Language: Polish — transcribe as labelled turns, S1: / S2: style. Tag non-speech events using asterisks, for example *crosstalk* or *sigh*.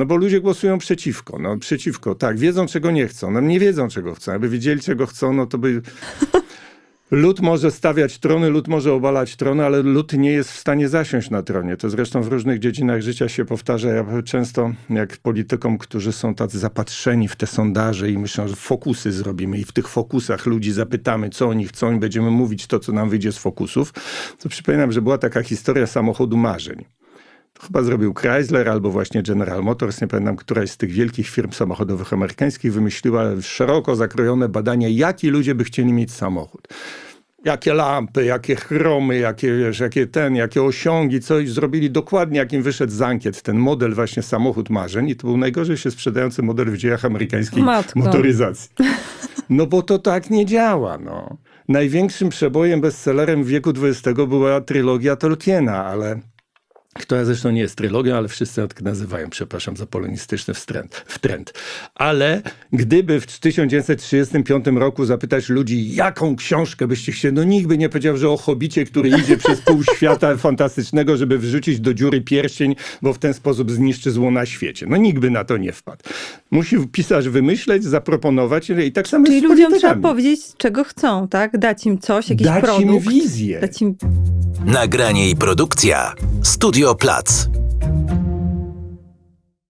S1: No bo ludzie głosują przeciwko, no przeciwko, tak, wiedzą czego nie chcą, no nie wiedzą czego chcą, jakby wiedzieli czego chcą, no to by... *laughs* Lud może stawiać trony, lud może obalać trony, ale lud nie jest w stanie zasiąść na tronie. To zresztą w różnych dziedzinach życia się powtarza. Ja często, jak politykom, którzy są tacy zapatrzeni w te sondaże i myślą, że fokusy zrobimy i w tych fokusach ludzi zapytamy, co oni chcą i będziemy mówić to, co nam wyjdzie z fokusów, to przypominam, że była taka historia samochodu marzeń. Chyba zrobił Chrysler albo właśnie General Motors, nie pamiętam, któraś z tych wielkich firm samochodowych amerykańskich wymyśliła szeroko zakrojone badania, jaki ludzie by chcieli mieć samochód. Jakie lampy, jakie chromy, jakie, wiesz, jakie ten, jakie osiągi, coś zrobili dokładnie, jak im wyszedł z ankiet ten model właśnie samochód marzeń i to był najgorzej się sprzedający model w dziejach amerykańskiej
S2: Matko.
S1: motoryzacji. No bo to tak nie działa, no. Największym przebojem, bestsellerem w wieku XX była trylogia Tolkiena, ale która zresztą nie jest trylogią, ale wszyscy tak nazywają, przepraszam za polonistyczny wstręt, wtręt. Ale gdyby w 1935 roku zapytać ludzi, jaką książkę byście chcieli, no nikt by nie powiedział, że o hobicie, który idzie przez pół *laughs* świata fantastycznego, żeby wrzucić do dziury pierścień, bo w ten sposób zniszczy zło na świecie. No nikt by na to nie wpadł. Musi pisarz wymyśleć, zaproponować i tak samo
S2: Czyli
S1: jest z
S2: ludziom trzeba powiedzieć, czego chcą, tak? Dać im coś, jakiś
S1: Dać im
S2: produkt.
S1: wizję.
S2: Dać im
S3: Nagranie i produkcja Studio Plac.